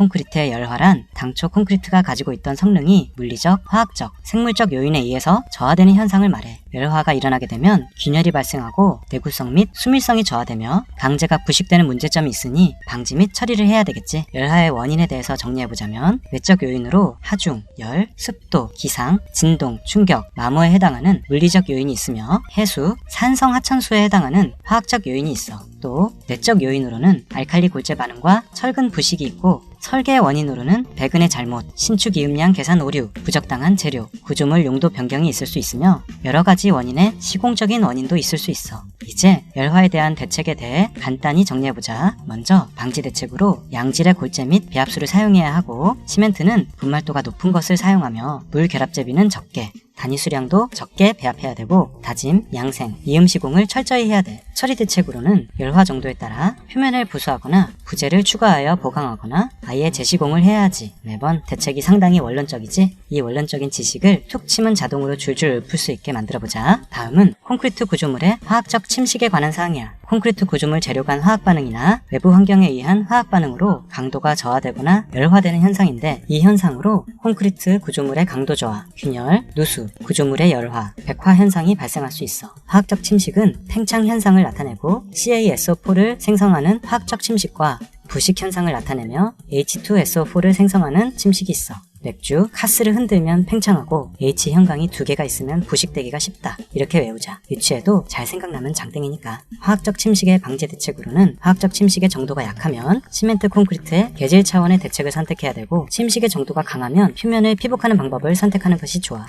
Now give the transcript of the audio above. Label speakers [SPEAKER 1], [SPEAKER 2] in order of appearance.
[SPEAKER 1] 콘크리트의 열화란 당초 콘크리트가 가지고 있던 성능이 물리적, 화학적, 생물적 요인에 의해서 저하되는 현상을 말해. 열화가 일어나게 되면 균열이 발생하고 내구성 및 수밀성이 저하되며 강제가 부식되는 문제점이 있으니 방지 및 처리를 해야 되겠지. 열화의 원인에 대해서 정리해보자면 외적 요인으로 하중, 열, 습도, 기상, 진동, 충격, 마모에 해당하는 물리적 요인이 있으며 해수, 산성 하천수에 해당하는 화학적 요인이 있어. 또 내적 요인으로는 알칼리 골재 반응과 철근 부식이 있고 설계 원인으로는 배근의 잘못, 신축 이음량 계산 오류, 부적당한 재료, 구조물 용도 변경이 있을 수 있으며 여러 가지 원인의 시공적인 원인도 있을 수 있어. 이제 열화에 대한 대책에 대해 간단히 정리해보자. 먼저 방지 대책으로 양질의 골재 및 배합수를 사용해야 하고 시멘트는 분말도가 높은 것을 사용하며 물 결합 제비는 적게 단위 수량도 적게 배합해야 되고 다짐, 양생, 이음 시공을 철저히 해야 돼. 처리 대책으로는 열화 정도에 따라 표면을 부수하거나 부재를 추가하여 보강하거나 아예 재시공을 해야 하지. 매번 대책이 상당히 원론적이지. 이 원론적인 지식을 툭 치면 자동으로 줄줄 읊을 수 있게 만들어보자. 다음은 콘크리트 구조물의 화학적 침식에 관한 사항이야. 콘크리트 구조물 재료 간 화학 반응이나 외부 환경에 의한 화학 반응으로 강도가 저하되거나 열화되는 현상인데 이 현상으로 콘크리트 구조물의 강도 저하, 균열, 누수, 구조물의 열화, 백화 현상이 발생할 수 있어. 화학적 침식은 팽창 현상을 나타내고 CaSO4를 생성하는 화학적 침식과 부식 현상을 나타내며 H2SO4를 생성하는 침식이 있어. 맥주, 카스를 흔들면 팽창하고 H 형광이 두 개가 있으면 부식되기가 쉽다. 이렇게 외우자. 유치해도 잘 생각나면 장땡이니까. 화학적 침식의 방제 대책으로는 화학적 침식의 정도가 약하면 시멘트 콘크리트의 계질 차원의 대책을 선택해야 되고 침식의 정도가 강하면 표면을 피복하는 방법을 선택하는 것이 좋아.